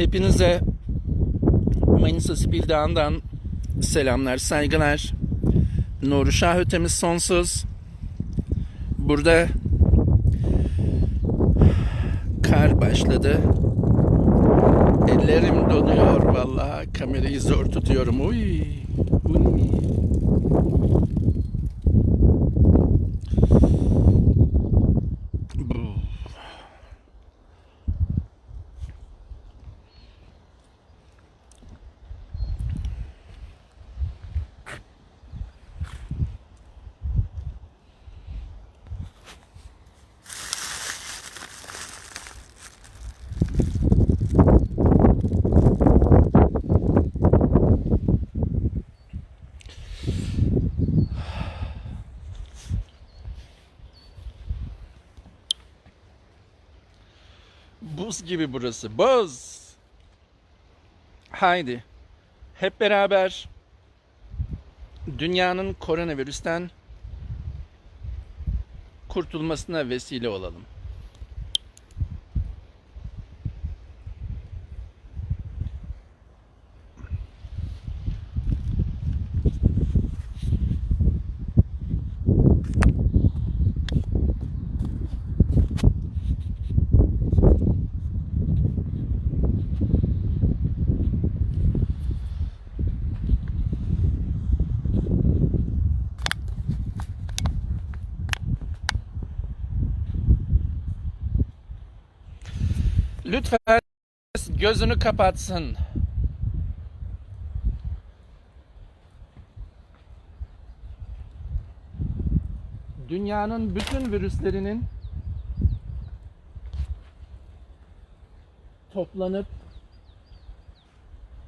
Hepinize Manisa Spil selamlar, saygılar. Nuri Şah ötemiz sonsuz. Burada kar başladı. Ellerim donuyor vallahi kamerayı zor tutuyorum. Uy. Uy. Bu. Buz gibi burası. Buz. Haydi. Hep beraber dünyanın koronavirüsten kurtulmasına vesile olalım. Lütfen gözünü kapatsın. Dünyanın bütün virüslerinin toplanıp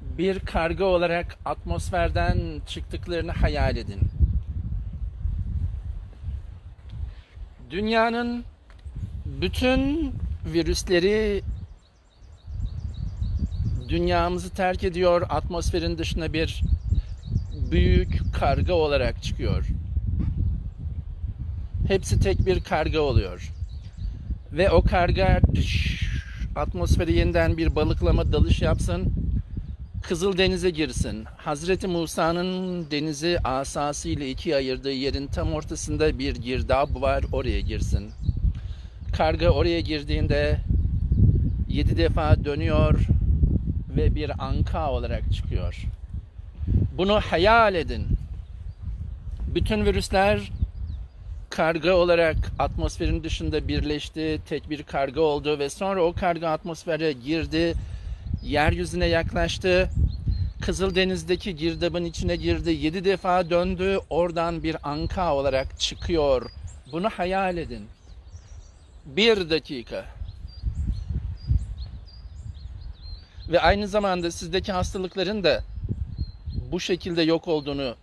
bir karga olarak atmosferden çıktıklarını hayal edin. Dünyanın bütün virüsleri dünyamızı terk ediyor, atmosferin dışına bir büyük karga olarak çıkıyor. Hepsi tek bir karga oluyor. Ve o karga atmosferi yeniden bir balıklama dalış yapsın. Kızıl Denize girsin. Hazreti Musa'nın denizi asası ile ikiye ayırdığı yerin tam ortasında bir girdap var. Oraya girsin. Karga oraya girdiğinde yedi defa dönüyor ve bir anka olarak çıkıyor. Bunu hayal edin. Bütün virüsler karga olarak atmosferin dışında birleşti, tek bir karga oldu ve sonra o karga atmosfere girdi, yeryüzüne yaklaştı. Kızıldeniz'deki girdabın içine girdi, yedi defa döndü, oradan bir anka olarak çıkıyor. Bunu hayal edin. Bir dakika. Ve aynı zamanda sizdeki hastalıkların da bu şekilde yok olduğunu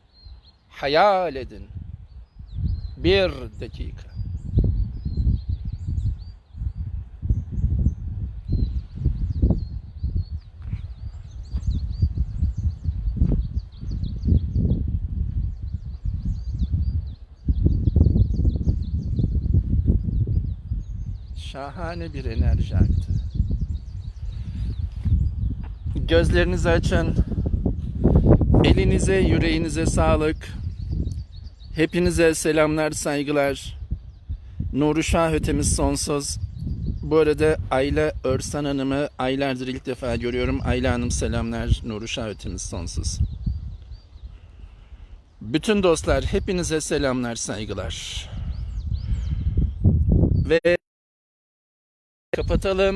hayal edin. Bir dakika. Şahane bir enerji aktı. Gözlerinizi açın. Elinize, yüreğinize sağlık. Hepinize selamlar, saygılar. Nuri Şah ötemiz sonsuz. Bu arada Ayla Örsan Hanım'ı aylardır ilk defa görüyorum. Ayla Hanım selamlar. Nuri Şah ötemiz sonsuz. Bütün dostlar hepinize selamlar, saygılar. Ve kapatalım.